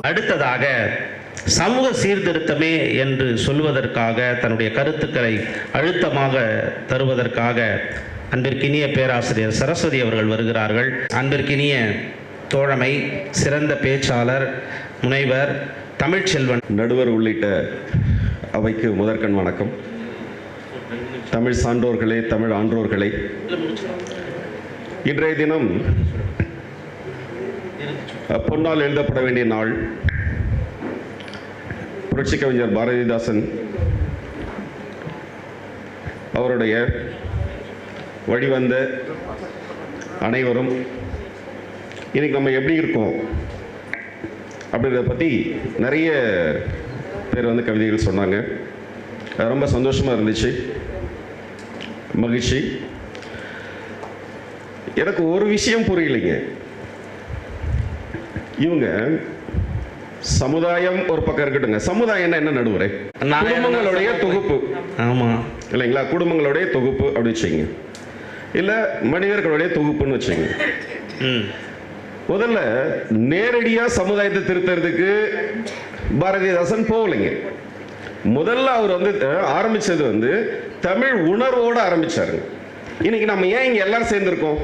அடுத்ததாக சமூக சீர்திருத்தமே என்று சொல்வதற்காக தன்னுடைய கருத்துக்களை அழுத்தமாக தருவதற்காக அன்பிற்கினிய பேராசிரியர் சரஸ்வதி அவர்கள் வருகிறார்கள். அன்பிற்கினிய தோழமை சிறந்த பேச்சாளர் முனைவர் தமிழ்ச்செல்வன். நடுவர் உள்ளிட்ட அவைக்கு முதற்கண் வணக்கம். தமிழ் சான்றோர்களே தமிழ் ஆன்றோர்களே இன்றைய தினம் பொன்னால் எழுதப்பட வேண்டிய நாள். புரட்சி கவிஞர் பாரதிதாசன் அவருடைய வழிவந்த அனைவரும் இன்னைக்கு நம்ம எப்படி இருக்கோம் அப்படின்றத பற்றி நிறைய பேர் வந்து கவிதைகள் சொன்னாங்க. ரொம்ப சந்தோஷமாக இருந்துச்சு. மகிழ்ச்சி. எனக்கு ஒரு விஷயம் புரியலைங்க. இவங்க சமுதாயம் ஒரு பக்கம் இருக்கட்டுங்க சமுதாயம்னா என்ன நடுவரே? குடும்பங்களுடைய தொகுப்பு. ஆமாம் இல்லைங்களா? குடும்பங்களுடைய தொகுப்பு அப்படி வச்சுங்க இல்லை மனிதர்களுடைய தொகுப்புன்னு வச்சுங்க முதல்ல நேரடியா சமுதாயத்தை திருத்துறதுக்கு பாரதிதாசன் போகலைங்க. முதல்ல அவர் வந்து ஆரம்பிச்சது வந்து தமிழ் உணர்வோட ஆரம்பிச்சாருங்க. இன்னைக்கு நம்ம ஏன் இங்க எல்லாரும் சேர்ந்திருக்கோம்?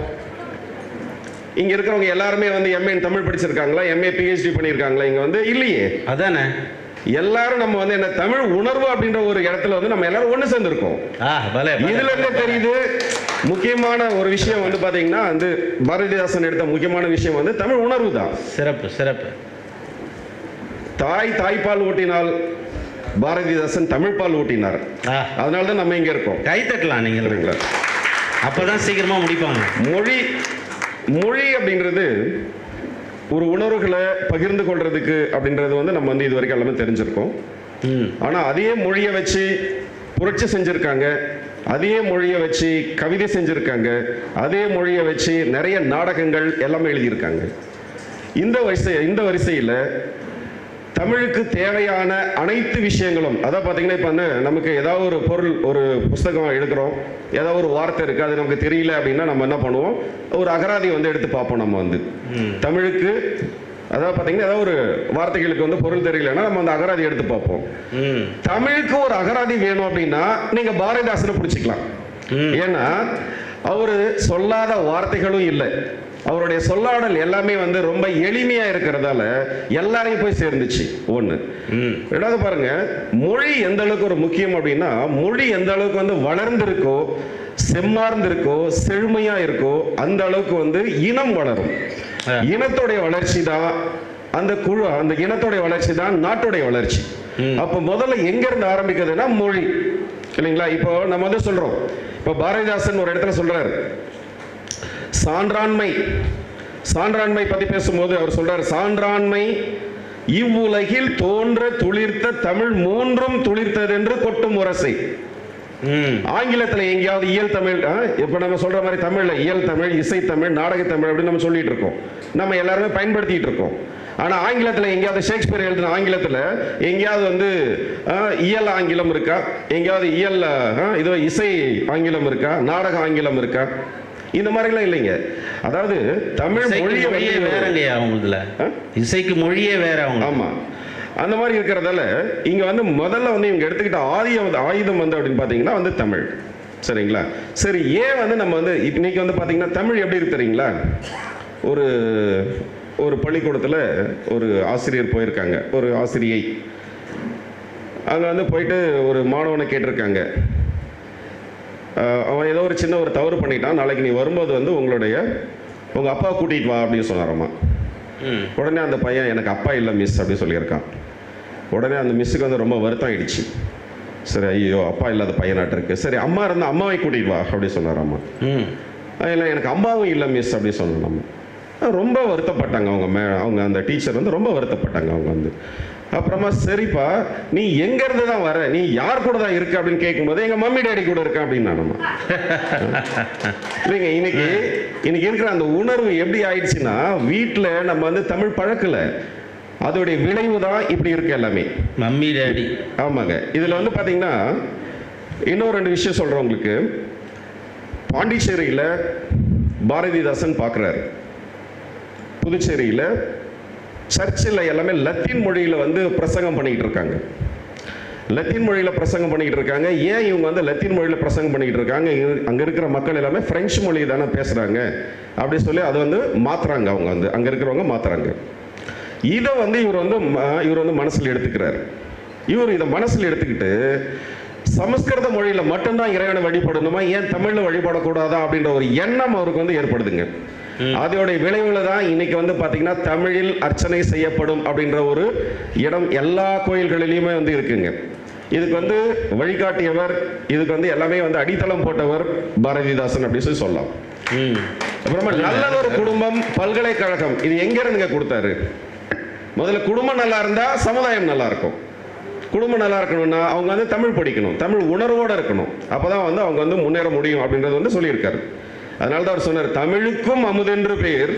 இங்க இருக்கிறவங்க எல்லாருமே வந்து எம்ஏ தமிழ் படிச்சிருக்காங்களா? எம்ஏ பிஹெச்டி பண்ணியிருக்காங்களா? இங்க வந்து இல்லையே. அதானே. எல்லாரும் நம்ம வந்து என்ன தமிழ் உணர்வு அப்படின்ற ஒரு இடத்துல வந்து நம்ம எல்லாரும் ஒண்ணு சேர்ந்திருக்கோம். இதுல இருந்து தெரியுது? முக்கியமான ஒரு விஷயம் வந்து பாத்தீங்கன்னா வந்து பாரதிதாசன் எடுத்த முக்கியமான விஷயம் வந்து தமிழ் உணர்வு தான். சிறப்பு சிறப்பு. தாய் தாய்ப்பால் ஊட்டினால் பாரதிதாசன் தமிழ் பால் ஊட்டினார். அதனால தான் நம்ம இங்க இருக்கோம். கை தட்டலாம் சரிங்களா? அப்பதான் சீக்கிரமா முடிப்பாங்க. மொழி மொழி அப்படின்றது ஒரு உணர்வுகளை பகிர்ந்து கொள்றதுக்கு அப்படின்றது வந்து நம்ம வந்து இது வரைக்கும் எல்லாமே தெரிஞ்சிருக்கோம். ம். ஆனா அதே மொழியை வச்சு புரட்சி செஞ்சிருக்காங்க அதே மொழியை வச்சு கவிதை செஞ்சிருக்காங்க அதே மொழியை வச்சு நிறைய நாடகங்கள் எல்லாமே எழுதியிருக்காங்க. இந்த வரிசை இந்த வரிசையில் தமிழுக்கு தேவையான அனைத்து விஷயங்களும் அதான் பார்த்தீங்கன்னா இப்போ நமக்கு ஏதாவது ஒரு பொருள் ஒரு புஸ்தகம் எடுக்கிறோம் ஏதாவது ஒரு வார்த்தை இருக்கு அது நமக்கு தெரியல அப்படின்னா நம்ம என்ன பண்ணுவோம்? ஒரு அகராதி வந்து எடுத்து பார்ப்போம் நம்ம வந்து. தமிழுக்கு அதாவது பார்த்தீங்கன்னா ஏதாவது ஒரு வார்த்தைகளுக்கு வந்து பொருள் தெரியலன்னா நம்ம அந்த அகராதி எடுத்து பார்ப்போம். தமிழுக்கு ஒரு அகராதி வேணும் அப்படின்னா நீங்க பாரதிதாசனை பிடிச்சிக்கலாம். ஏன்னா அவரு சொல்லாத வார்த்தைகளும் இல்லை. அவருடைய சொல்லாடல் எல்லாமே வந்து ரொம்ப எளிமையா இருக்கிறதால எல்லாரையும் போய் சேர்ந்துச்சு. ஒண்ணு. ம். ரெண்டாவது பாருங்க மொழி எந்த அளவுக்கு ஒரு முக்கியம் அப்படின்னா மொழி எந்த அளவுக்கு வந்து வளர்ந்திருக்கோ செம்மார்ந்திருக்கோ செழுமையா இருக்கோ அந்த அளவுக்கு வந்து இனம் வளரும். இனத்துடைய வளர்ச்சி தான் அந்த குழு அந்த இனத்துடைய வளர்ச்சி தான் நாட்டுடைய வளர்ச்சி. அப்ப முதல்ல எங்க இருந்து ஆரம்பிக்குதுன்னா மொழி. இல்லைங்களா? இப்போ நம்ம வந்து சொல்றோம். இப்போ பாரதிதாசன் ஒரு இடத்துல சொல்றாரு. சான்றாண்மை. சான்றாண்மை பத்தி பேசும்போது அவர் சொல்றாரு சான்றாண்மை இவ்வுலகில் தோன்ற துளிர்த்த தமிழ் மூன்றும் துளிர்த்தது என்று கொட்டும் முரசை ம். ஆங்கிலத்துல எங்கேயாவது இயல் தமிழ் இப்ப நம்ம சொல்ற மாதிரி தமிழ்ல இயல் தமிழ் இசை தமிழ் நாடக தமிழ் அப்படின்னு நம்ம சொல்லிட்டு இருக்கோம். நம்ம எல்லாருமே பயன்படுத்திட்டு இருக்கோம். ஆனா ஆங்கிலத்துல எங்கேயாவது ஷேக்ஸ்பியர் எழுதின ஆங்கிலத்துல எங்கேயாவது வந்து இயல் ஆங்கிலம் இருக்கா? எங்கேயாவது இயல் இதோ இசை ஆங்கிலம் இருக்கா? நாடக ஆங்கிலம் இருக்கா? இந்த மாதிரிலாம் இல்லைங்க. அதாவது தமிழ் இசைக்கு மொழியை மொழியே வந்து- வேறங்கய்யா அவங்களுதுல? இசைக்கு மொழியே வேற அவங்க. ஆமா. அந்த மாதிரி இருக்கிறதால இங்க வந்து முதல்ல வந்து இவங்க எடுத்துக்கிட்ட வந்து ஆயுதம் வந்து அப்படின்னு பாத்தீங்கன்னா வந்து தமிழ். சரிங்களா? சரி ஏன் வந்து நம்ம வந்து இன்னைக்கு வந்து பாத்தீங்கன்னா தமிழ் எப்படி இருக்கு தெரியுங்களா? ஒரு ஒரு பள்ளிக்கூடத்துல ஒரு ஆசிரியர் போயிருக்காங்க. ஒரு ஆசிரியை. அங்க வந்து போயிட்டு ஒரு மாணவனை கேட்டிருக்காங்க. அவன் ஏதோ ஒரு சின்ன ஒரு தவறு பண்ணிட்டான். நாளைக்கு நீ வரும்போது வந்து உங்களுடைய உங்க அப்பா கூட்டிட்டு வா அப்படின்னு சொன்னாராமா. ம். உடனே அந்த பையன் எனக்கு அப்பா இல்லை மிஸ் அப்படி சொல்லியிருக்கான். உடனே அந்த மிஸ்ஸுக்கு வந்து ரொம்ப வருத்தம் ஆயிடுச்சு சரி ஐயோ அப்பா இல்லாத பையனாட்ட இருக்கு. சரி அம்மா இருந்தால் அம்மாவை கூட்டிட்டு வா அப்படி சொன்னார் அம்மா ம் இல்லை எனக்கு அம்மாவும் இல்லை மிஸ் அப்படி சொன்னோம் நம்ம ரொம்ப வருத்தப்பட்டாங்க அவங்க மே அவங்க அந்த டீச்சர் வந்து ரொம்ப வருத்தப்பட்டாங்க அவங்க வந்து. அப்புறமா சரிப்பா நீ எங்க இருந்து தான் வர நீ யார் கூட தான் இருக்க அப்படின்னு கேட்கும்போது எங்க மம்மி டேடி கூட இருக்க அப்படின்னு நம்ம இல்லைங்க இன்னைக்கு இன்னைக்கு இருக்கிற அந்த உணர்வு எப்படி ஆயிடுச்சுன்னா வீட்டில் நம்ம வந்து தமிழ் பழக்கல. அதோடைய விளைவு தான் இப்படி இருக்கு எல்லாமே. Mummy daddy. ஆமாங்க. இதில் வந்து பார்த்தீங்கன்னா இன்னும் ரெண்டு விஷயம் சொல்கிறேன் உங்களுக்கு. பாண்டிச்சேரியில் பாரதிதாசன் பார்க்குறாரு புதுச்சேரியில் சர்ச்சில் எல்லாமே லத்தீன் மொழியில் வந்து பிரசங்கம் பண்ணிக்கிட்டு இருக்காங்க. லத்தீன் மொழியில் பிரசங்கம் பண்ணிக்கிட்டு இருக்காங்க. ஏன் இவங்க வந்து லத்தீன் மொழியில் பிரசங்கம் பண்ணிக்கிட்டு இருக்காங்க? அங்கே இருக்கிற மக்கள் எல்லாமே ஃப்ரெஞ்சு மொழி தானே பேசுகிறாங்க அப்படி சொல்லி அதை வந்து மாற்றுறாங்க அவங்க வந்து. அங்கே இருக்கிறவங்க மாற்றுறாங்க இதை வந்து இவர் வந்து ம- இவர் வந்து மனசில் எடுத்துக்கிறார். இவர் இதை மனசில் எடுத்துக்கிட்டு சமஸ்கிருத மொழியில் மட்டும்தான் இறைவனை வழிபடணுமா? ஏன் தமிழில் வழிபடக்கூடாதா? அப்படின்ற ஒரு எண்ணம் அவருக்கு வந்து ஏற்படுதுங்க. அதோடைய விளைவுல தான் இன்னைக்கு வந்து பாத்தீங்கன்னா தமிழில் அர்ச்சனை செய்யப்படும் அப்படின்ற ஒரு இடம் எல்லா கோயில்களிலுமே வந்து இருக்குங்க. இதுக்கு வந்து வழிகாட்டியவர் இதுக்கு வந்து எல்லாமே வந்து அடித்தளம் போட்டவர் பாரதிதாசன் அப்படின்னு சொல்லி சொல்லலாம். அப்புறமா நல்லதொரு குடும்பம் பல்கலைக்கழகம். இது எங்க இருந்துங்க கொடுத்தாரு? முதல்ல குடும்பம் நல்லா இருந்தா சமுதாயம் நல்லா இருக்கும். குடும்பம் நல்லா இருக்கணும்னா அவங்க வந்து தமிழ் படிக்கணும் தமிழ் உணர்வோட இருக்கணும். அப்பதான் வந்து அவங்க வந்து முன்னேற முடியும் அப்படின்றது வந்து சொல்லியிருக்காரு. அதனால தான் அவர் சொன்னார் தமிழுக்கும் அமுதென்று பேர்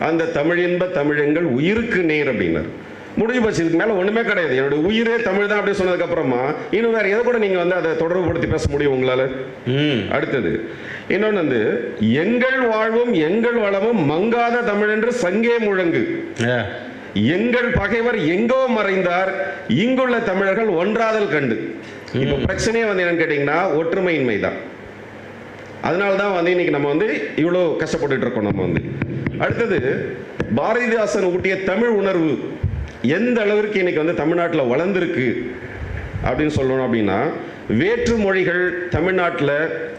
அந்த தமிழின்ப தமிழெங்கள் உயிருக்கு நேர் அப்படின்னார். முடிஞ்சு போச்சு இதுக்கு மேல ஒண்ணுமே கிடையாது. என்னோட உயிரே தமிழ் தான் அப்படி சொன்னதுக்கு அப்புறமா இன்னும் வேற எதை கூட நீங்க வந்து அதை தொடர்புபடுத்தி பேச முடியும் உங்களால? ம். அடுத்தது இன்னொன்று வந்து எங்கள் வாழ்வும் எங்கள் வளமும் மங்காத தமிழென்று சங்கே முழங்கு. எங்கள் பகைவர் எங்கோ மறைந்தார். இங்குள்ள தமிழர்கள் ஒன்றாதல் கண்டு. இப்போ பிரச்சனையே வந்து என்னன்னு கேட்டிங்கன்னா ஒற்றுமையின்மை தான் அதனால தான் வந்து இன்னைக்கு நம்ம வந்து இவ்வளோ கஷ்டப்பட்டுட்டு இருக்கோம் நம்ம வந்து. அடுத்தது பாரதிதாசன் ஊட்டிய தமிழ் உணர்வு எந்த அளவிற்கு இன்னைக்கு வந்து தமிழ்நாட்டில் வளர்ந்துருக்கு அப்படின்னு சொல்லணும் அப்படின்னா வேற்று மொழிகள் தமிழ்நாட்டில்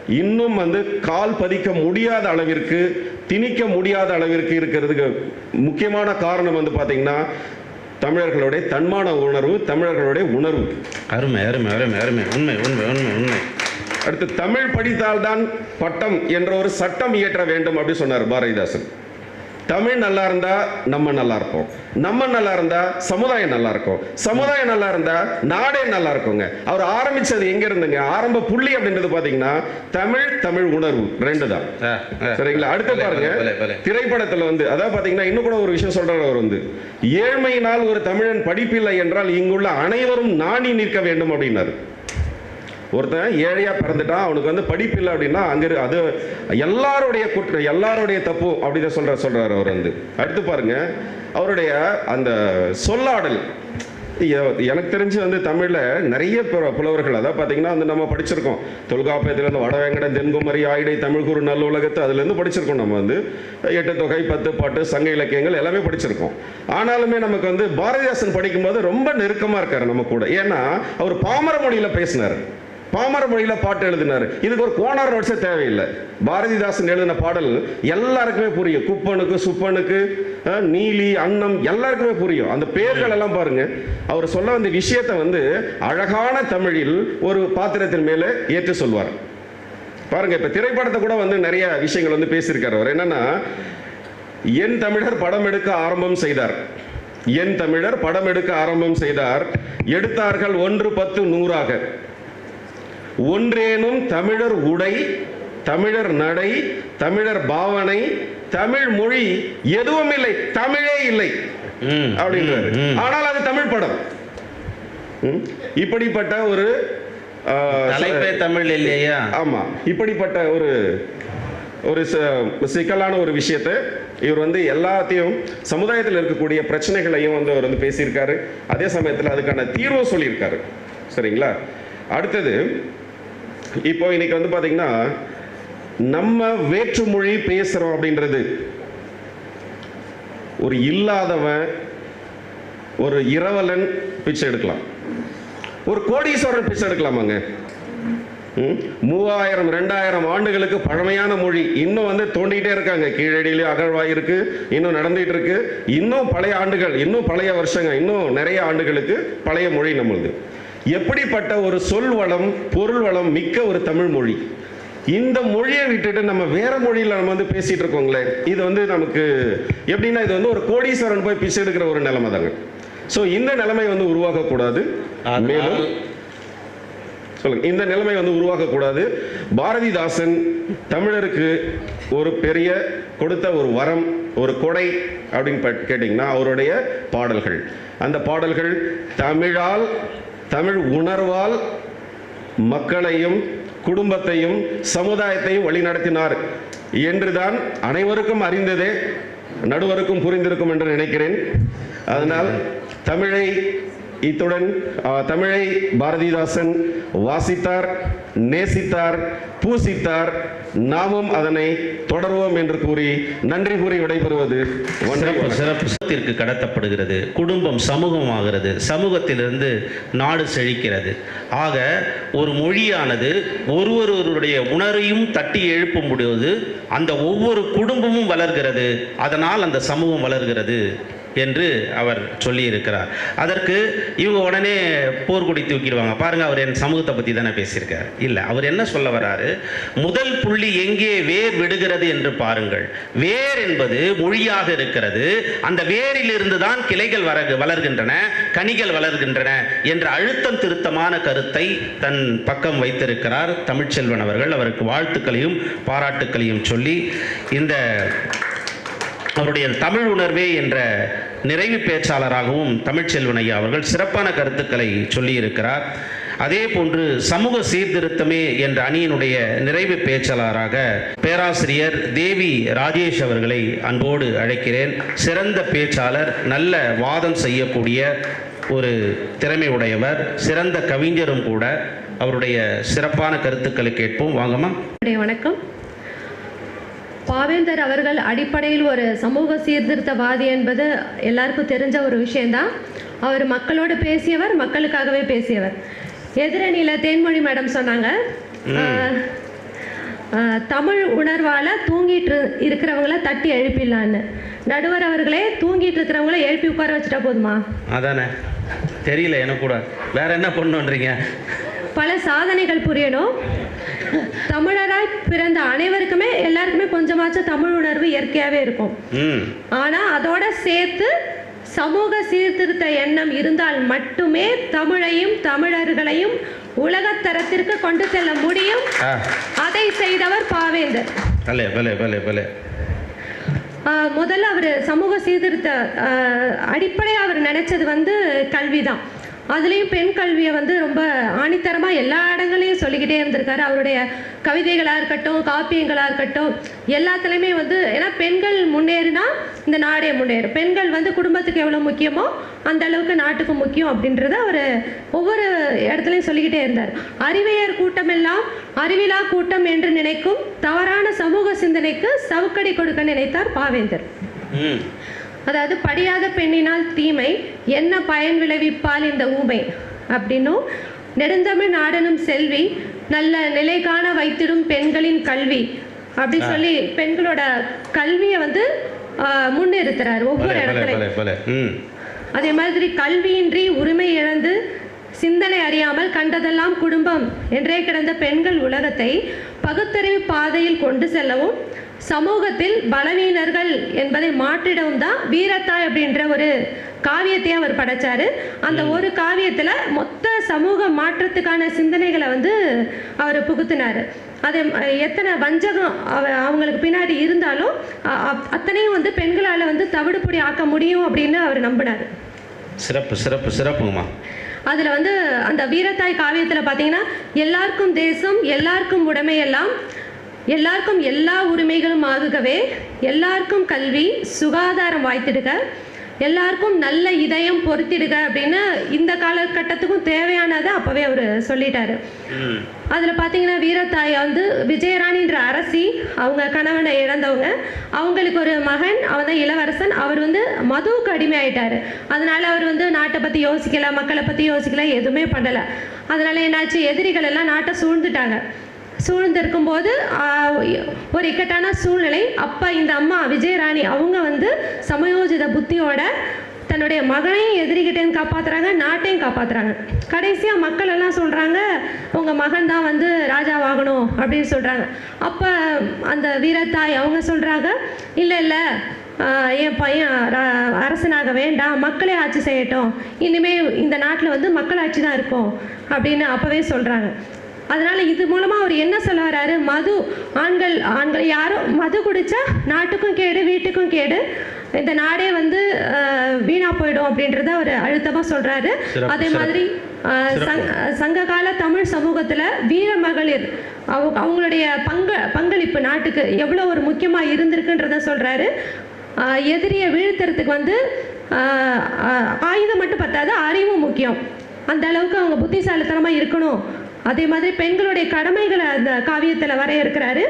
இன்னும் வந்து கால் பதிக்க முடியாத அளவிற்கு திணிக்க முடியாத அளவிற்கு இருக்கிறதுக்கு முக்கியமான காரணம் வந்து பார்த்தீங்கன்னா தமிழர்களுடைய தன்மான உணர்வு தமிழர்களுடைய உணர்வு. அருமை அருமை அருமை அருமை. உண்மை உண்மை உண்மை உண்மை. அடுத்து தமிழ் படித்தால்தான் பட்டம் என்ற ஒரு சட்டம் இயற்ற வேண்டும் அப்படி சொன்னார் பாரதிதாசன். தமிழ் நல்லா இருந்தா நம்ம நல்லா இருப்போம். நம்ம நல்லா இருந்தா சமுதாயம் நல்லா இருக்கும். சமுதாயம் நல்லா இருந்தா நாடே நல்லா இருக்குங்க. அவர் ஆரம்பிச்சது எங்க இருந்துங்க? ஆரம்ப புள்ளி அப்படின்றது பாத்தீங்கன்னா தமிழ் தமிழ் உணர்வு ரெண்டு தான். சரிங்களா? அடுத்து பாருங்க. திரைப்படத்துல வந்து அதான் பாத்தீங்கன்னா இன்னும் கூட ஒரு விஷயம் சொல்றாரு அவர் வந்து ஏழ்மையினால் ஒரு தமிழன் படிப்பில்லை என்றால் இங்குள்ள அனைவரும் நாணி நிற்க வேண்டும் அப்படின்னாரு. ஒருத்தன் ஏழையாக பிறந்துட்டான் அவனுக்கு வந்து படிப்பு இல்லை அப்படின்னா அங்கே அது எல்லாருடைய குற்றம் எல்லாருடைய தப்பு அப்படின்னு சொல்கிற சொல்கிறார் அவர் வந்து. அடுத்து பாருங்க அவருடைய அந்த சொல்லாடல். எனக்கு தெரிஞ்சு வந்து தமிழில் நிறைய புல- புலவர்கள் அதான் பார்த்தீங்கன்னா வந்து நம்ம படிச்சிருக்கோம். தொல்காப்பியத்துல இருந்து வடவேங்கடம் தென்குமரி ஆயிடை தமிழ் குரு நல்லுலகத்து அதுலேருந்து படிச்சிருக்கோம் நம்ம வந்து. எட்டு தொகை பத்து பாட்டு சங்க இலக்கியங்கள் எல்லாமே படிச்சிருக்கோம். ஆனாலுமே நமக்கு வந்து பாரதிதாசன் படிக்கும்போது ரொம்ப நெருக்கமாக இருக்கார் நம்ம கூட. ஏன்னா அவர் பாமர மொழியில் பேசினார். பாமர மொழியில் பாட்டு எழுதினார். இதுக்கு ஒரு கோணார் நோட்ஸே தேவையில்லை. பாரதிதாசன் எழுதின பாடல் எல்லாருக்குமே புரியும். குப்பனுக்கு சுப்பனுக்கு நீலி அன்னம் எல்லாருக்குமே புரியும். அந்த பேர்கள் எல்லாம் பாருங்க. அவர் சொல்ல வந்த விஷயத்தை வந்து அழகான தமிழில் ஒரு பாத்திரத்தின் மேலே ஏற்று சொல்வார். பாருங்க இப்போ திரைப்படத்தை கூட வந்து நிறைய விஷயங்கள் வந்து பேசியிருக்காரு அவர். என்னன்னா என் தமிழர் படம் எடுக்க ஆரம்பம் செய்தார். என் தமிழர் படம் எடுக்க ஆரம்பம் செய்தார். எடுத்தார்கள் ஒன்று பத்து நூறாக. ஒன்றேனும் தமிழர் உடை தமிழர் நடை தமிழர் பாவனை தமிழ் மொழி எதுவும் இல்லை தமிழே இல்லை. அப்படின்றாரு. ஆனால் அது தமிழ் படம்? இப்படிப்பட்ட ஒரு தலைப்பே தமிழ் இல்லையா? ஆமா இப்படிப்பட்ட ஒரு ஒரு சிக்கலான ஒரு விஷயத்தை இவர் வந்து எல்லாத்தையும் சமுதாயத்தில் இருக்கக்கூடிய பிரச்சனைகளையும் வந்து அவர் வந்து பேசியிருக்காரு. அதே சமயத்தில் அதுக்கான தீர்வும் சொல்லியிருக்காரு. சரிங்களா? அடுத்தது இப்போ இன்னைக்கு வந்து பார்த்தீங்கன்னா நம்ம வேற்றுமொழி பேசுகிறோம் அப்படின்றது. ஒரு இல்லாதவன் ஒரு இரவலன் பிச்சை எடுக்கலாம். ஒரு கோடீஸ்வரன் பிச்சை எடுக்கலாமாங்க? ம்? மூவாயிரம் ரெண்டாயிரம் ஆண்டுகளுக்கு பழமையான மொழி. இன்னும் வந்து தோண்டிகிட்டே இருக்காங்க. கீழடியிலே அகழ்வாய் இருக்கு இன்னும் நடந்துகிட்டு இருக்கு. இன்னும் பழைய ஆண்டுகள் இன்னும் பழைய வருஷங்க இன்னும் நிறைய ஆண்டுகளுக்கு பழைய மொழி நம்மளுது. எப்படிப்பட்ட ஒரு சொல் வளம் பொருள் வளம் மிக்க ஒரு தமிழ் மொழி? இந்த மொழியை விட்டுட்டு நம்ம வேற மொழியில நம்ம வந்து பேசிட்டு இருக்கோங்களே இது வந்து நமக்கு எப்படின்னா இது வந்து ஒரு கோடீஸ்வரன் போய் பிச்சை எடுக்கிற ஒரு நிலைமை தாங்க. ஸோ இந்த நிலைமை வந்து உருவாகக்கூடாது. மேலும் சொல்லுங்க. இந்த நிலைமை வந்து உருவாக்கக்கூடாது பாரதிதாசன் தமிழருக்கு ஒரு பெரிய கொடுத்த ஒரு வரம் ஒரு கொடை அப்படின்னு பட்- கேட்டிங்கன்னா அவருடைய பாடல்கள். அந்த பாடல்கள் தமிழால் தமிழ் உணர்வால் மக்களையும் குடும்பத்தையும் சமுதாயத்தையும் வழிநடத்தினார் என்றுதான் அனைவருக்கும் அறிந்ததே நடுவருக்கும் புரிந்திருக்கும் என்று நினைக்கிறேன். அதனால் தமிழை இத்துடன் தமிழை பாரதிதாசன் வாசித்தார் நேசித்தார் பூசித்தார். நாமும் அதனை தொடர்வோம் என்று கூறி நன்றி கூறி விடைபெறுவது சிறப்பு கடத்தப்படுகிறது. குடும்பம் சமூகம் ஆகிறது சமூகத்திலிருந்து நாடு செழிக்கிறது. ஆக ஒரு மொழியானது ஒருவருடைய உணரையும் தட்டி எழுப்பும் முடிவது அந்த ஒவ்வொரு குடும்பமும் வளர்கிறது. அதனால் அந்த சமூகம் வளர்கிறது. என்று அவர் சொல்லியிருக்கிறார். அதற்கு இவங்க உடனே போர்க்கொடி தூக்கிடுவாங்க. பாருங்க அவர் என் சமூகத்தை பற்றி தானே பேசியிருக்கார். இல்லை அவர் என்ன சொல்ல வராரு? முதல் புள்ளி எங்கே வேர் விடுகிறது என்று பாருங்கள். வேர் என்பது மொழியாக இருக்கிறது. அந்த வேரிலிருந்து தான் கிளைகள் வர வளர்கின்றன கனிகள் வளர்கின்றன என்ற அழுத்தம் திருத்தமான கருத்தை தன் பக்கம் வைத்திருக்கிறார் தமிழ்ச்செல்வன் அவர்கள். அவருக்கு வாழ்த்துக்களையும் பாராட்டுக்களையும் சொல்லி இந்த அவருடைய தமிழ் உணர்வே என்ற நிறைவு பேச்சாளராகவும் தமிழ்ச்செல்வன் ஐயா அவர்கள் சிறப்பான கருத்துக்களை சொல்லியிருக்கிறார். அதே போன்று சமூக சீர்திருத்தமே என்ற அணியினுடைய நிறைவு பேச்சாளராக பேராசிரியர் தேவி ராஜேஷ் அவர்களை அன்போடு அழைக்கிறேன். சிறந்த பேச்சாளர் நல்ல வாதம் செய்யக்கூடிய ஒரு திறமை உடையவர் சிறந்த கவிஞரும் கூட. அவருடைய சிறப்பான கருத்துக்களை கேட்போம். வாங்கம்மா. வணக்கம். பாவேந்தர் அவர்கள் அடிப்படையில் ஒரு சமூக சீர்திருத்தவாதி என்பது எல்லாருக்கும் தெரிஞ்ச ஒரு விஷயம்தான். அவர் மக்களோடு பேசியவர் மக்களுக்காகவே பேசியவர். எதிரணியில் தேன்மொழி மேடம் சொன்னாங்க. தமிழ் உணர்வால் தூங்கிட்டு இருக்கிறவங்கள தட்டி எழுப்பிடலான்னு. நடுவர் அவர்களே தூங்கிட்டு இருக்கிறவங்கள எழுப்பி உட்கார வச்சுட்டா போதுமா? அதானே. தெரியல எனக்கு கூட. வேற என்ன பண்ணுன்றீங்க பல சாதனைகள் புரியணும். தமிழராய் பிறந்த அனைவருக்குமே எல்லாருக்குமே கொஞ்சமாச்சும் தமிழ் உணர்வு இயற்கையாகவே இருக்கும். ஆனால் அதோட சேர்த்து சமூக சீர்திருத்த எண்ணம் இருந்தால் மட்டுமே தமிழையும் தமிழர்களையும் உலகத்தரத்திற்கு கொண்டு செல்ல முடியும். அதை செய்தவர் பாவேந்தர். முதல்ல அவர் சமூக சீர்திருத்த அடிப்படையாக அவர் நினைச்சது வந்து கல்வி தான் அதுலேயும் பெண் கல்வியை வந்து ரொம்ப ஆணித்தரமாக எல்லா இடங்களையும் சொல்லிக்கிட்டே இருந்திருக்காரு. அவருடைய கவிதைகளாக இருக்கட்டும் காப்பியங்களாக இருக்கட்டும் எல்லாத்துலேயுமே வந்து ஏன்னா பெண்கள் முன்னேறினா இந்த நாடே முன்னேறும். பெண்கள் வந்து குடும்பத்துக்கு எவ்வளோ முக்கியமோ அந்த அளவுக்கு நாட்டுக்கு முக்கியம் அப்படின்றத அவர் ஒவ்வொரு இடத்துலையும் சொல்லிக்கிட்டே இருந்தார். அறிவியர் கூட்டமெல்லாம் அறிவிலா கூட்டம் என்று நினைக்கும் தவறான சமூக சிந்தனைக்கு சவுக்கடி கொடுக்க நினைத்தார் பாவேந்தர். அதாவது படியாத பெண்ணினால் தீமை என்ன பயன் விளைவிப்பால் இந்த ஊமை? அப்படின்னும் நெடுந்தமிழ் நாடனும் செல்வி நல்ல நிலை காண வைத்திடும் பெண்களின் கல்வி. அப்படி சொல்லி பெண்களோட கல்வியை வந்து முன்னிறுத்துறார் ஒவ்வொரு இடத்துலையும் அதே மாதிரி கல்வியின்றி உரிமை இழந்து சிந்தனை அறியாமல் கண்டதெல்லாம் குடும்பம் என்றே கிடந்த பெண்கள் உலகத்தை பகுத்தறிவு பாதையில் கொண்டு செல்லவும் சமூகத்தில் பலவீனர்கள் என்பதை மாற்றிடவும் தான் வீரத்தாய் அப்படின்ற ஒரு காவியத்தை அவர் படைச்சாரு. அந்த ஒரு காவியத்தில் மொத்த சமூக மாற்றத்துக்கான சிந்தனைகளை வந்து அவர் புகுத்தினார். அது எத்தனை வஞ்சகம் அவ- அவங்களுக்கு பின்னாடி இருந்தாலும் அத்தனையும் வந்து பெண்களால் வந்து தவிடுபொடி ஆக்க முடியும் அப்படின்னு அவர் நம்பினார். சிறப்பு சிறப்பு சிறப்புங்கம்மா. அதில் வந்து அந்த வீரத்தாய் காவியத்தில் பார்த்தீங்கன்னா எல்லாருக்கும் தேசம் எல்லாருக்கும் உடைமையெல்லாம் எல்லாருக்கும் எல்லா உரிமைகளும் ஆகுகவே எல்லாருக்கும் கல்வி சுகாதாரம் வாய்த்திடுக. எல்லாருக்கும் நல்ல இதயம் பொருத்திடுக அப்படின்னு இந்த காலகட்டத்துக்கும் தேவையானதை அப்போவே அவர் சொல்லிட்டாரு. அதில் பார்த்தீங்கன்னா வீரத்தாய் வந்து விஜயராணின்ற அரசி அவங்க கணவனை இழந்தவங்க. அவங்களுக்கு ஒரு மகன் அவன் தான் இளவரசன். அவர் வந்து மதுவுக்கு அடிமையாயிட்டாரு. அதனால அவர் வந்து நாட்டை பற்றி யோசிக்கல மக்களை பற்றி யோசிக்கல எதுவுமே பண்ணலை. அதனால என்னாச்சு எதிரிகள் எல்லாம் நாட்டை சூழ்ந்துட்டாங்க. சூழ்ந்திருக்கும் போது ஒரு இக்கட்டான சூழ்நிலை. அப்போ இந்த அம்மா விஜயராணி அவங்க வந்து சமயோஜித புத்தியோட தன்னுடைய மகனையும் எதிரிகிட்டேருந்து காப்பாற்றுறாங்க நாட்டையும் காப்பாத்துறாங்க. கடைசியாக மக்கள் எல்லாம் சொல்கிறாங்க உங்கள் மகன் தான் வந்து ராஜாவாகணும் அப்படின்னு சொல்கிறாங்க அப்போ அந்த வீரத்தாய் அவங்க சொல்கிறாங்க இல்லை இல்லை என் பையன் அரசனாக வேண்டாம் மக்களே ஆட்சி செய்யட்டும். இனிமேல் இந்த நாட்டில் வந்து மக்கள் ஆட்சி தான் இருக்கும் அப்படின்னு அப்போவே சொல்கிறாங்க அதனால இது மூலமா அவர் என்ன சொல்ல வர்றாரு மது. ஆண்கள் ஆண்கள் யாரும் மது குடிச்சா நாட்டுக்கும் கேடு வீட்டுக்கும் கேடு. இந்த நாடே வந்து வீணா போயிடும் அப்படின்றத அவர் அழுத்தமா சொல்றாரு. சிறப்பு, அதே. மாதிரி சங்க- சங்ககால தமிழ் சமூகத்துல வீர மகளிர் அவங்க அவங்களுடைய பங்க பங்களிப்பு நாட்டுக்கு எவ்வளோ ஒரு முக்கியமா இருந்திருக்குன்றத சொல்றாரு. அஹ், எதிரியை வீழ்த்துறதுக்கு வந்து ஆயுதம் மட்டும் பத்தாது அறிவும் முக்கியம். அந்த அளவுக்கு அவங்க புத்திசாலித்தனமா இருக்கணும். அதே மாதிரி பெண்களுடைய கடமைகளை அந்த காவியத்தில் வரையறுக்கிறாரு.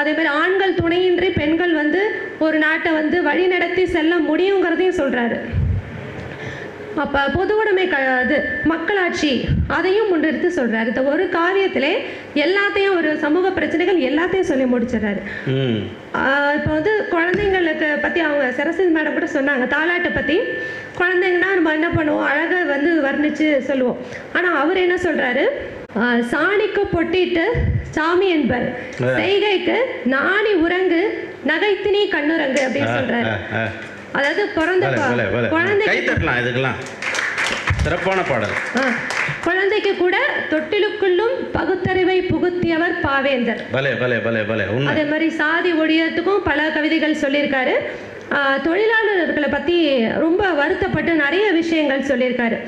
அதே மாதிரி ஆண்கள் துணையின்றி பெண்கள் வந்து ஒரு நாட்டை வந்து வழி நடத்தி செல்ல முடியுங்கிறதையும் சொல்றாரு. அப்ப பொது உடைமை க இது மக்களாட்சி அதையும் முன்னிறுத்தி சொல்றாரு. இந்த ஒரு காவியத்திலே எல்லாத்தையும் ஒரு சமூக பிரச்சனைகள் எல்லாத்தையும் சொல்லி முடிச்சிடுறாரு. இப்போ வந்து குழந்தைங்களுக்கு பற்றி அவங்க சரஸ்வதி மேடம் கூட சொன்னாங்க தாலாட்டை பற்றி குழந்தைங்கன்னா நம்ம என்ன பண்ணுவோம்? அழகாக வந்து வர்ணித்து சொல்லுவோம். ஆனால் அவர் என்ன சொல்கிறாரு சாணிக்கு பொட்டிட்டு சாமி என்பர். செய்கைக்கு நாணி உறங்கு நகைத்தினி கண்ணுரங்கு அப்படின்னு சொல்றாரு. அதாவது பிறந்த வலை, வலை, வலை. ப- குழந்தைக்கு கை தட்டலாம் இதுக்கெல்லாம். சிறப்பான பாடல். குழந்தைக்கு கூட தொட்டிலுக்குள்ளும் பகுத்தறிவை புகுத்தியவர் பாவேந்தர். பலே பலே பலே பலே உண்மை. அதே மாதிரி சாதி ஒழியத்துக்கும் பல கவிதைகள் சொல்லியிருக்காரு. ஆஹ் தொழிலாளர்களை பற்றி ரொம்ப வருத்தப்பட்டு நிறைய விஷயங்கள் சொல்லியிருக்காரு.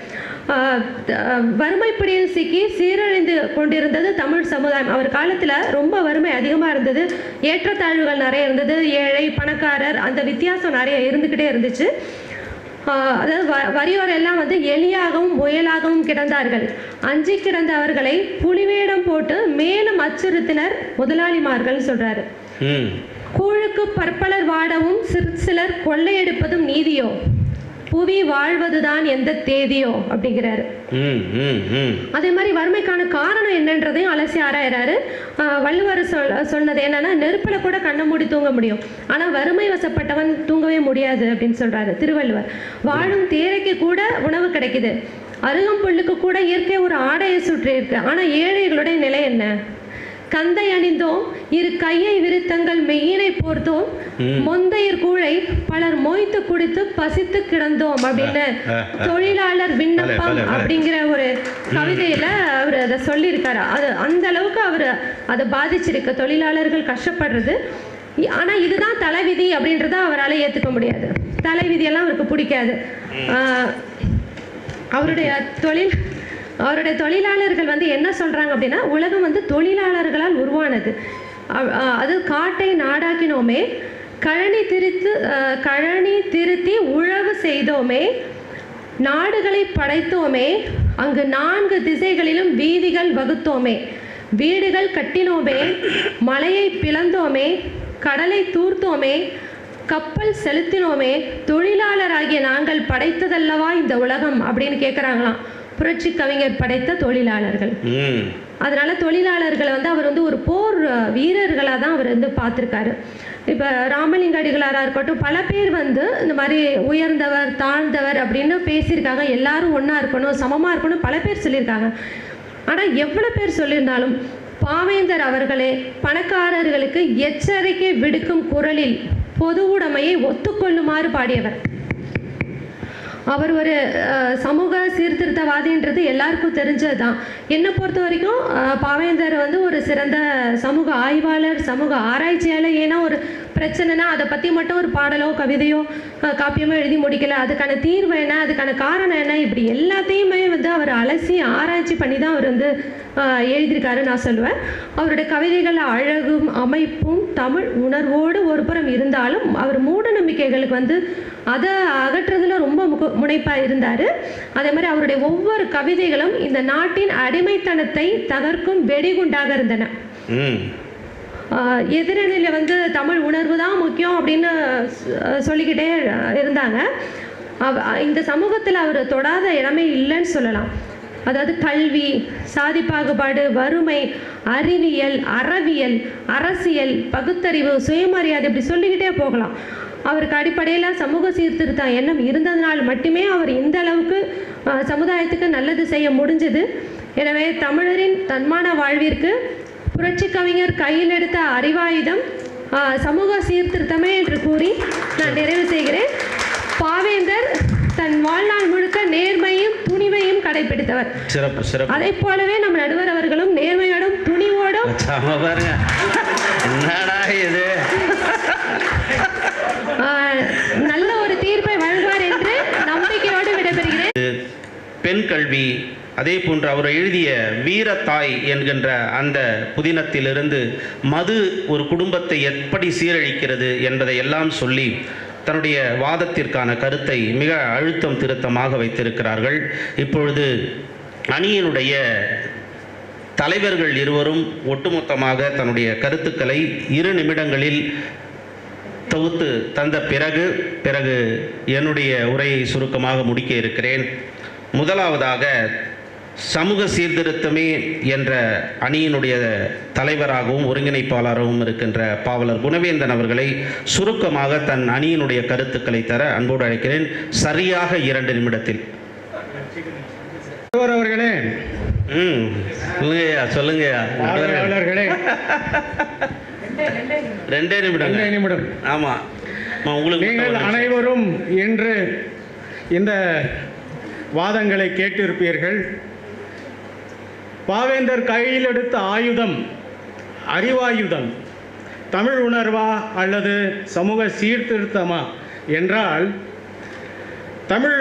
ஆஹ் த- வறுமை பிடியில் சிக்கி சீரழிந்து கொண்டிருந்தது தமிழ் சமுதாயம். அவர் காலத்தில் ரொம்ப வறுமை அதிகமாக இருந்தது. ஏற்றத்தாழ்வுகள் நிறைய இருந்தது. ஏழை பணக்காரர் அந்த வித்தியாசம் நிறைய இருந்துக்கிட்டே இருந்துச்சு. அதாவது வ வறியோர் எல்லாம் வந்து எலியாகவும் முயலாகவும் கிடந்தார்கள். அஞ்சி கிடந்த அவர்களை புலிவேடம் போட்டு மேலும் அச்சுறுத்தினர் முதலாளிமார்கள் சொல்றாரு. கூழுக்கு பற்பலர் வாடவும் சிறு சிலர் கொள்ளையடிப்பதும் நீதியோ? புவி வாழ்வதுதான் எந்த தேதியோ அப்படிங்கிறாரு. அதே மாதிரி வறுமைக்கான காரணம் என்னன்றதையும் அலசி ஆராயிறாரு. வள்ளுவர் சொல் சொன்னது என்னன்னா நெருப்புல கூட கண்ணை மூடி தூங்க முடியும். ஆனா வறுமை வசப்பட்டவன் தூங்கவே முடியாது அப்படின்னு சொல்றாரு திருவள்ளுவர். வாழும் தேரைக்கு கூட உணவு கிடைக்குது. அருகம்புல்லுக்கு கூட இயற்கை ஒரு ஆடையை சுற்றி இருக்கு ஆனா ஏழைகளுடைய நிலை என்ன? கந்தை அணிந்தோம். இரு கையை விரித்தங்கள் மெய்யினை போர்த்தோம். மொந்தையர் கூழை பலர் மொய்த்து குடித்து பசித்து கிடந்தோம் அப்படின்னு தொழிலாளர் விண்ணப்பம். அப்படிங்கிற ஒரு கவிதையில அவர் அதை சொல்லியிருக்காரு. அது அந்த அளவுக்கு அவர் அதை பாதிச்சிருக்கு. தொழிலாளர்கள் கஷ்டப்படுறது. ஆனா இதுதான் தலைவிதி அப்படின்றத அவரால் ஏத்துக்க முடியாது. தலைவிதியெல்லாம் அவருக்கு பிடிக்காது. அவருடைய தொழில் அவருடைய தொழிலாளர்கள் வந்து என்ன சொல்கிறாங்க அப்படின்னா உலகம் வந்து தொழிலாளர்களால் உருவானது. அது காட்டை நாடாக்கினோமே கழனி திருத்து கழனி திருத்தி உழவு செய்தோமே நாடுகளை படைத்தோமே அங்கு நான்கு திசைகளிலும் வீதிகள் வகுத்தோமே வீடுகள் கட்டினோமே மலையை பிளந்தோமே கடலை தூர்த்தோமே கப்பல் செலுத்தினோமே தொழிலாளராகிய நாங்கள் படைத்ததல்லவா இந்த உலகம் அப்படின்னு கேட்குறாங்களாம் புரட்சி கவிஞர் படைத்த தொழிலாளர்கள். அதனால தொழிலாளர்களை வந்து அவர் வந்து ஒரு போர் வீரர்களாக தான் அவர் வந்து பார்த்துருக்காரு. இப்போ ராமலிங்க அடிகளாராக இருக்கட்டும் பல பேர் வந்து இந்த மாதிரி உயர்ந்தவர் தாழ்ந்தவர் அப்படின்னு பேசியிருக்காங்க. எல்லாரும் ஒன்றா இருக்கணும் சமமாக இருக்கணும் பல பேர் சொல்லியிருக்காங்க. ஆனால் எவ்வளோ பேர் சொல்லியிருந்தாலும் பாவேந்தர் அவர்களே பணக்காரர்களுக்கு எச்சரிக்கை விடுக்கும் குரலில் பொது உடைமையை ஒத்துக்கொள்ளுமாறு பாடியவர். அவர் ஒரு சமூக சீர்திருத்தவாதின்றது எல்லாருக்கும் தெரிஞ்சது தான் என்னை பொறுத்த வரைக்கும் பாவேந்தர் வந்து ஒரு சிறந்த சமூக ஆய்வாளர் சமூக ஆராய்ச்சியாளர். ஏன்னா ஒரு பிரச்சனைனா அதை பற்றி மட்டும் ஒரு பாடலோ கவிதையோ காப்பியமோ எழுதி முடிக்கல. அதுக்கான தீர்வு என்ன அதுக்கான காரணம் என்ன இப்படி எல்லாத்தையுமே வந்து அவர் அலசி ஆராய்ச்சி பண்ணி தான் அவர் வந்து எழுதியிருக்காரு நான் சொல்லுவேன். அவருடைய கவிதைகள் அழகும் அமைப்பும் தமிழ் உணர்வோடு ஒரு புறம் இருந்தாலும் அவர் மூட நம்பிக்கைகளுக்கு வந்து அதை அகற்றுறதுல ரொம்ப முனைப்பாக இருந்தார். அதே மாதிரி அவருடைய ஒவ்வொரு கவிதைகளும் இந்த நாட்டின் அடிமைத்தனத்தை தகர்க்கும் வெடிகுண்டாக இருந்தன. எதிரணியில் வந்து தமிழ் உணர்வு தான் முக்கியம் அப்படின்னு சொல்லிக்கிட்டே இருந்தாங்க. அவ- இந்த சமூகத்தில் அவர் தொடாத இடமே இல்லைன்னு சொல்லலாம். அதாவது கல்வி சாதி பாகுபாடு வறுமை அறிவியல் அறவியல் அரசியல் பகுத்தறிவு சுயமரியாதை இப்படி சொல்லிக்கிட்டே போகலாம். அவருக்கு அடிப்படையில் சமூக சீர்திருத்த எண்ணம் இருந்ததனால் மட்டுமே அவர் இந்த அளவுக்கு சமுதாயத்துக்கு நல்லது செய்ய முடிஞ்சது. எனவே தமிழரின் தன்மான வாழ்விற்கு புரட்சி கவிஞர் கையில் எடுத்த அறிவாயுதம் சமூக சீர்திருத்தமே என்று கூறி நான் நிறைவு செய்கிறேன். பாவேந்தர் தன் வாழ்நாள் முழுக்க நேர்மையும் துணிவையும் கடைபிடித்தவர் சிறப்பு சிறப்பு. அதை போலவே நம் நடுவர் அவர்களும் நேர்மையோடும் துணிவோடும். பாருங்க. என்னடா இது? நல்ல ஒரு தீர்ப்பை வழங்குவார் என்று நம்பிக்கையோடு விடைபெறுகிறேன். பெண் கல்வி அதே போன்று அவர் எழுதிய வீரத்தாய் என்கின்ற அந்த புதினத்திலிருந்து மது ஒரு குடும்பத்தை எப்படி சீரழிக்கிறது என்பதை எல்லாம் சொல்லி தன்னுடைய வாதத்திற்கான கருத்தை மிக அழுத்தம் திருத்தமாக வைத்திருக்கிறார்கள். இப்பொழுது அணியினுடைய தலைவர்கள் இருவரும் ஒட்டுமொத்தமாக தன்னுடைய கருத்துக்களை இரு நிமிடங்களில் தொகுத்து தந்த பிறகு பிறகு என்னுடைய உரையை சுருக்கமாக முடிக்க இருக்கிறேன். முதலாவதாக சமூக சீர்திருத்தமே என்ற அணியினுடைய தலைவராகவும் ஒருங்கிணைப்பாளராகவும் இருக்கின்ற பாவலர் குணவேந்தன் அவர்களை சுருக்கமாக தன் அணியினுடைய கருத்துக்களை தர அன்போடு அழைக்கிறேன். சரியாக இரண்டு நிமிடத்தில். அவர்களே. ம் சொல்லுங்கய்யா சொல்லுங்கய்யா. ரெண்டே நிமிடம். ரெண்டே நிமிடம். ஆமா. ஆமா, உங்களுக்கு நீங்கள். அனைவரும் இன்று இந்த வாதங்களை கேட்டிருப்பீர்கள். பாவேந்தர் கையில் எடுத்த ஆயுதம் அறிவாயுதம். தமிழ் உணர்வா அல்லது சமூக சீர்திருத்தமா என்றால் தமிழ்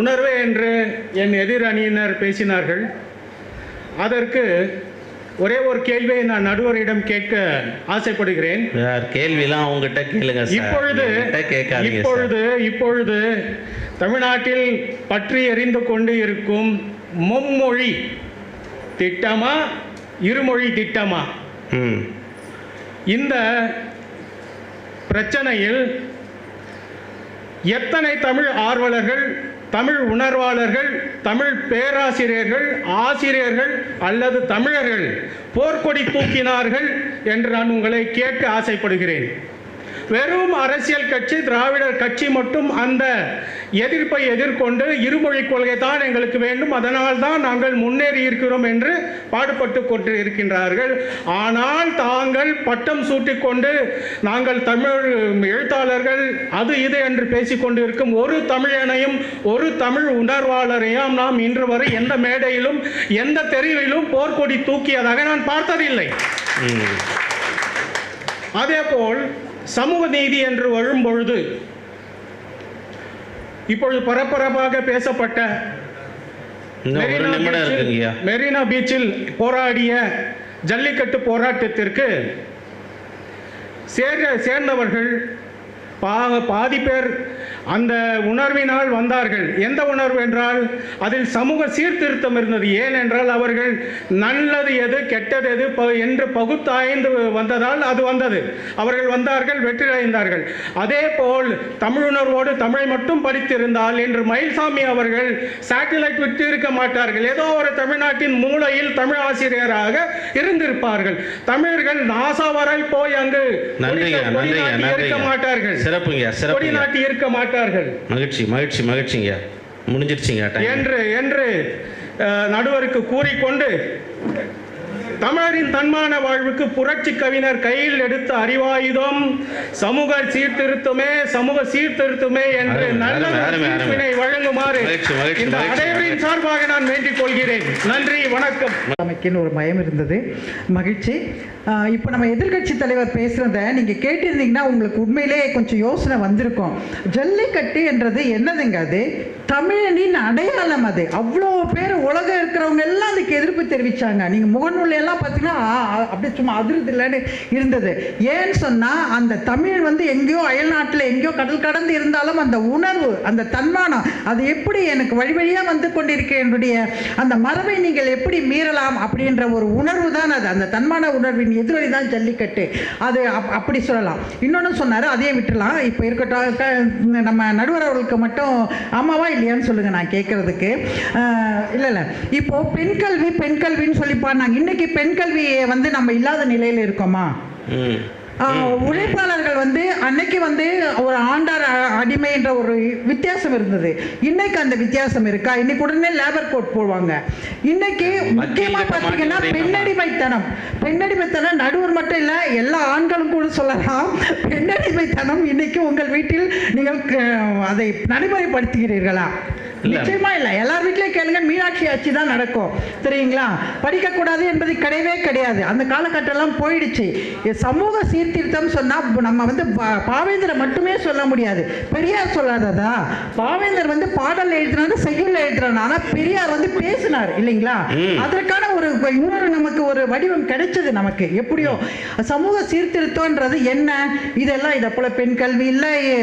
உணர்வு என்று என் எதிர் அணியினர் பேசினார்கள். அதற்கு ஒரே ஒரு கேள்வியை நான் நடுவரிடம் கேட்க ஆசைப்படுகிறேன். கேள்விலாம் அவங்ககிட்ட கேளுங்க இப்பொழுது. இப்பொழுது இப்பொழுது தமிழ்நாட்டில் பற்றி எறிந்து கொண்டு இருக்கும் மும்மொழி திட்டமா இருமொழி திட்டமா? இந்த பிரச்சனையில் எத்தனை தமிழ் ஆர்வலர்கள் தமிழ் உணர்வாளர்கள் தமிழ் பேராசிரியர்கள் ஆசிரியர்கள் அல்லது தமிழர்கள் போர்க்கொடி தூக்கினார்கள் என்று நான் உங்களை கேட்க ஆசைப்படுகிறேன். வெறும் அரசியல் கட்சி திராவிடர் கட்சி மட்டும் அந்த எதிர்ப்பை எதிர்கொண்டு இருமொழி கொள்கை தான் எங்களுக்கு வேண்டும். அதனால் தான் நாங்கள் முன்னேறி இருக்கிறோம் என்று பாடுபட்டு கொண்டு இருக்கின்றார்கள் ஆனால் தாங்கள் பட்டம் சூட்டிக்கொண்டு நாங்கள் தமிழ் எழுத்தாளர்கள் அது இது என்று பேசிக்கொண்டு இருக்கும் ஒரு தமிழனையும் ஒரு தமிழ் உணர்வாளரையும் நாம் இன்று வரை எந்த மேடையிலும் எந்த தெருவிலும் போர்க்கொடி தூக்கியதாக நான் பார்த்ததில்லை. ம். அதேபோல் சமூக நீதி என்று வரும்பொழுது இப்பொழுது பரபரப்பாக பேசப்பட்ட மெரினா பீச்சில் போராடிய ஜல்லிக்கட்டு போராட்டத்திற்கு சேர சேர்ந்தவர்கள் பா பாதி பேர் அந்த உணர்வினால் வந்தார்கள். எந்த உணர்வு என்றால் அதில் சமூக சீர்திருத்தம் இருந்தது. ஏனென்றால் அவர்கள் நல்லது எது கெட்டது எது என்று பகுத்தாய்ந்து வந்ததால் அது வந்தது. அவர்கள் வந்தார்கள் வெற்றி அடைந்தார்கள் அதே போல் தமிழுணர்வோடு தமிழை மட்டும் படித்திருந்தால் என்று மயில்சாமி அவர்கள் சேட்டலைட் விட்டு இருக்க மாட்டார்கள். ஏதோ ஒரு தமிழ்நாட்டின் மூலையில் தமிழ் ஆசிரியராக இருந்திருப்பார்கள். தமிழர்கள் நாசா வரை போய் அங்கு இருக்க மாட்டார்கள். சிறப்புங்க கொடி சிறப்புங்க நாட்டி இருக்க மாட்டார்கள் மகிழ்ச்சி மகிழ்ச்சி மகிழ்ச்சிங்க முடிஞ்சிருச்சுங்க என்று என்று நடுவருக்கு கூறிக்கொண்டு தமிழரின் தன்மான வாழ்வுக்கு புரட்சி கவிஞர் கையில் எடுத்த அறிவாயுதம் சமூக சீர்திருத்தமே சமூக சீர்திருத்தமே என்று நல்ல. தீர்ப்பினை வழங்குமாறு இந்த. அனைவரின் சார்பாக நான் வேண்டிக் கொள்கிறேன். நன்றி வணக்கம். அமைக்குன்னு ஒரு பயம் இருந்தது. மகிழ்ச்சி. இப்போ நம்ம எதிர்க்கட்சி தலைவர் பேசுகிறத நீங்கள் கேட்டிருந்தீங்கன்னா உங்களுக்கு உண்மையிலே கொஞ்சம் யோசனை வந்திருக்கும். ஜல்லிக்கட்டு என்றது என்னதுங்க அது? தமிழனின் அடையாளம் அது. அவ்வளோ பேர் உலகம் இருக்கிறவங்க எல்லாம் அதுக்கு எதிர்ப்பு தெரிவித்தாங்க நீங்கள் முகநூலையெல்லாம் பார்த்தீங்கன்னா அப்படியே சும்மா அதிருது இல்லைன்னு இருந்தது. ஏன்னு சொன்னால் அந்த தமிழ் வந்து எங்கேயோ அயல்நாட்டில் எங்கேயோ கடல் கடந்து இருந்தாலும் அந்த உணர்வு அந்த தன்மானம் அது எப்படி எனக்கு வழி வழியாக வந்து கொண்டிருக்க என்னுடைய அந்த மரபை நீங்கள் எப்படி மீறலாம் அப்படின்ற ஒரு உணர்வு தான் அது. அந்த தன்மான உணர்வின் எதிரொலி தான் ஜல்லிக்கட்டு. அது அப் அப்படி சொல்லலாம். இன்னொன்று சொன்னார் அதையே விட்டுலாம் இப்போ இருக்கட்டும் க- நம்ம நடுவர் அவர்களுக்கு மட்டும் ஆமாவா இல்லையான்னு சொல்லுங்கள் நான் கேட்குறதுக்கு இல்லை இல்லை. இப்போது பெண் கல்வி பெண் கல்வின்னு சொல்லி பாடினாங்க இன்னைக்கு பெண் கல்வியை வந்து நம்ம இல்லாத நிலையில் இருக்கோமா? உழைப்பாளர்கள் வந்து அன்னைக்கு வந்து ஒரு ஆண்டார் அ- அடிமை என்ற ஒரு வித்தியாசம் இருந்தது. இன்னைக்கு அந்த வித்தியாசம் இருக்கா? இன்னைக்கு உடனே லேபர் கோட் போடுவாங்க இன்னைக்கு முக்கியமா மாற்றி பெண்ணடிமைத்தனம். பெண்ணடிமைத்தனம் நடுவர் மட்டும் இல்ல எல்லா ஆண்களும் கூட சொல்லலாம். பெண்ணடிமைத்தனம் இன்னைக்கு உங்கள் வீட்டில் நீங்கள் அதை நடைமுறைப்படுத்துகிறீர்களா. நிச்சயமா இல்ல. எல்லார் வீட்லயும் கேளுங்க. மீனாட்சி ஆட்சி தான் நடக்கும். தெரியுங்களா? படிக்கக்கூடாது என்பது கிடையவே கிடையாது. அந்த காலகட்டம்லாம் போயிடுச்சு. இ- சமூக சீர்திருத்தம் சொன்னா ப- நம்ம வந்து பாவேந்தரை மட்டுமே சொல்ல முடியாது. பெரியார் சொல்லாததா? பாவேந்தர் வந்து பாடல் எழுதினாரு செய்யுள் எழுதுறாரு ஆனா பெரியார் வந்து பேசினார் இல்லைங்களா? அதற்கான ஒரு இன்னொரு நமக்கு ஒரு வடிவம் கிடைச்சது நமக்கு. எப்படியோ சமூக சீர்திருத்தம்ன்றது என்ன? இதெல்லாம் இதை போல பெண் கல்வி இல்லை.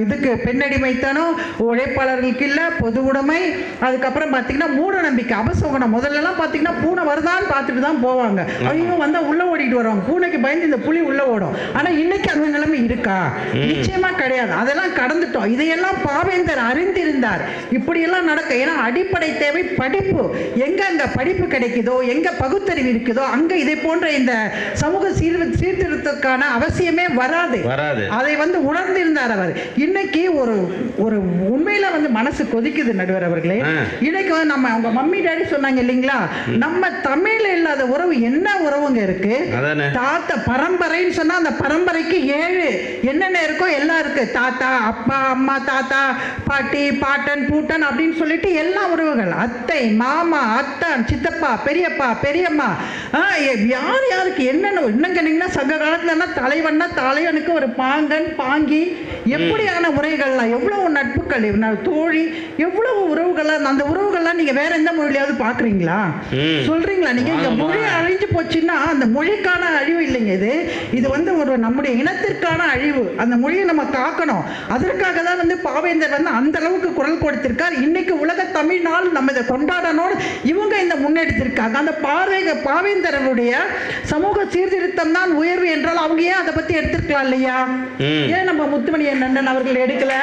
இதுக்கு பெண்ணடிமைத்தனம் உழைப்பாளர்களுக்கு இல்லை பொது உடைமை. அதுக்கப்புறம் பார்த்தீங்கன்னா மூட நம்பிக்கை அபசகுணம். முதல்லலாம் பார்த்தீங்கன்னா பூனை வருதான்னு பார்த்துட்டு தான் போவாங்க. ஐயோ வந்தா உள்ள ஓடிட்டு வருவாங்க. பூனைக்கு பயந்து இந்த புலி உள்ள ஓடும். ஆனா இன்னைக்கு அந்த நிலைமை இருக்கா? நிச்சயமா கிடையாது. அதெல்லாம் கடந்துட்டோம். இதையெல்லாம் பாவேந்தர் அறிந்திருந்தார். இப்படியெல்லாம் நடக்க ஏன்னா அடிப்படை தேவை படிப்பு. எங்க அங்க படிப்பு கிடைக்குதோ எங்க பகுத்தறிவு இருக்குதோ அங்க இதை போன்ற இந்த சமூக சீர் சீர்திருத்தத்துக்கான அவசியமே வராது. அதை வந்து உணர்ந்திருந்தார் அவர். இன்னைக்கு ஒரு ஒரு உண்மையில வந்து மனசு கொதிக்குது நடுவர் அவர்களே. இன்னைக்கு வந்து நம்ம அவங்க மம்மி டாடி சொன்னாங்க இல்லைங்களா? நம்ம தமிழ்ல இல்லாத உறவு என்ன உறவுங்க இருக்கு? தாத்தா பரம்பரைன்னு சொன்னா அந்த பரம்பரைக்கு ஏழு என்னென்ன இருக்கோ எல்லாம் இருக்கு. தாத்தா அப்பா அம்மா தாத்தா பாட்டி பாட்டன் பூட்டன் அப்படின்னு சொல்லிட்டு எல்லா உறவுகள். அத்தை மாமா அத்தான் சித்தப்பா பெரியப்பா பெரியம்மா. யார் யாருக்கு என்னென்ன இன்னும் கேட்டீங்கன்னா சங்க காலத்துலலாம் தலைவன்னா தலைவனுக்கு ஒரு பாங்கன் பாங்கி எப்படியான உரைகள்லாம் எவ்வளவு நட்புகள் தோழி எவ்வளவு உறவுகள்லாம் அந்த உறவுகள்லாம் நீங்க வேற எந்த மொழியாவது பாக்குறீங்களா. சொல்றீங்களா நீங்க? இந்த. மொழி அழிஞ்சு போச்சுன்னா அந்த மொழிக்கான அழிவு இல்லைங்க இது. இது வந்து ஒரு நம்முடைய இனத்திற்கான அழிவு அந்த மொழியை நம்ம காக்கணும் அதற்காக தான் வந்து பாவேந்தர் வந்து அந்த அளவுக்கு குரல் கொடுத்திருக்கார். இன்னைக்கு உலக தமிழ் நாள் நம்ம இதை கொண்டாடணும் இவங்க இந்த முன்னெடுத்திருக்காங்க. அந்த பார்வை பாவேந்தரனுடைய சமூக சீர்திருத்தம் தான் உயர்வு என்றால் அவங்க ஏன் அதை பத்தி எடுத்திருக்கலாம் இல்லையா. ஏன் நம்ம முத்துமணி அண்ணன் அவர்கள் எடுக்கல?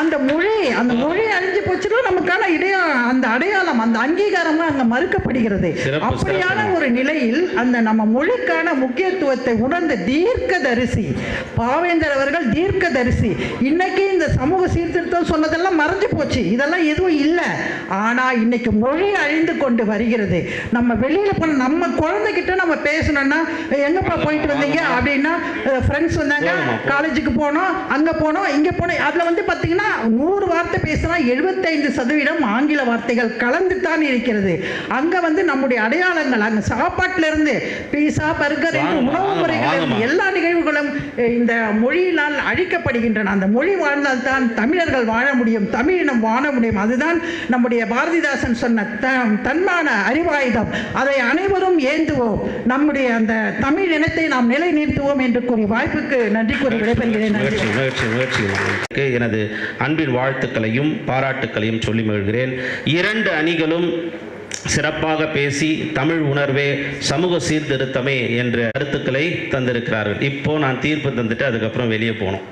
அந்த மொழி அந்த மொழி அழிஞ்சு போச்சுன்னா நமக்கான இடையா அந்த அடையாளம் அந்த அங்கீகாரமா அங்க மறுக்கப்படுகிறது. அப்படியான. ஒரு நிலையில் அந்த நம்ம மொழிக்கான முக்கியத்துவத்தை உணர்ந்த தீர்க்கதரிசி பாவேந்தர் அவர்கள் தீர்க்கதரிசி. இன்னைக்கு இந்த சமூக சீர்திருத்தம் சொன்னதெல்லாம் மறைஞ்சு போச்சு. இதெல்லாம் எதுவும் இல்லை. ஆனா இன்னைக்கு மொழி அழிந்து கொண்டு வருகிறது. நம்ம வெளியில போன நம்ம குழந்தைகிட்ட நம்ம பேசணும்னா எங்கப்பா போயிட்டு வந்தீங்க? அப்படின்னா ஃப்ரெண்ட்ஸ் வந்தாங்க. காலேஜுக்கு போனோம் அங்க போனோம் இங்க போனோம். அதுல வந்து பாத்தீங்கன்னா நூறு வார்த்தை பேசினா எழுபத்தைந்து சதவீதம் ஆங்கில வார்த்தைகள் கலந்து தான் இருக்கிறது. அங்க வந்து நம்முடைய அடையாளங்கள் அங்க சாப்பாட்டுல இருந்து பீஸா பர்கர் என்று உணவு முறைகள். எல்லா நிகழ்வுகளும் இந்த மொழியினால் அழிக்கப்படுகின்றன. அந்த மொழி வாழ்ந்தால் தான் தமிழர்கள் வாழ முடியும். தமிழினம் வாழ முடியும். அதுதான் நம்முடைய பாரதிதாசன் சொன்ன த- தன்மான அறிவாயுதம். அதை அனைவரும் ஏந்துவோம். நம்முடைய அந்த தமிழ் இனத்தை நாம் நிலைநிறுத்துவோம் என்று கூறி வாய்ப்புக்கு நன்றி கூறி விடைபெறுகிறேன். எனது அன்பின் வாழ்த்துக்களையும் பாராட்டுக்களையும் சொல்லி மகிழ்கிறேன். இரண்டு அணிகளும் சிறப்பாக பேசி தமிழ் உணர்வே சமூக சீர்திருத்தமே என்ற கருத்துக்களை தந்திருக்கிறார்கள். இப்போ நான் தீர்ப்பு தந்துட்டு அதுக்கப்புறம் வெளியே போனோம்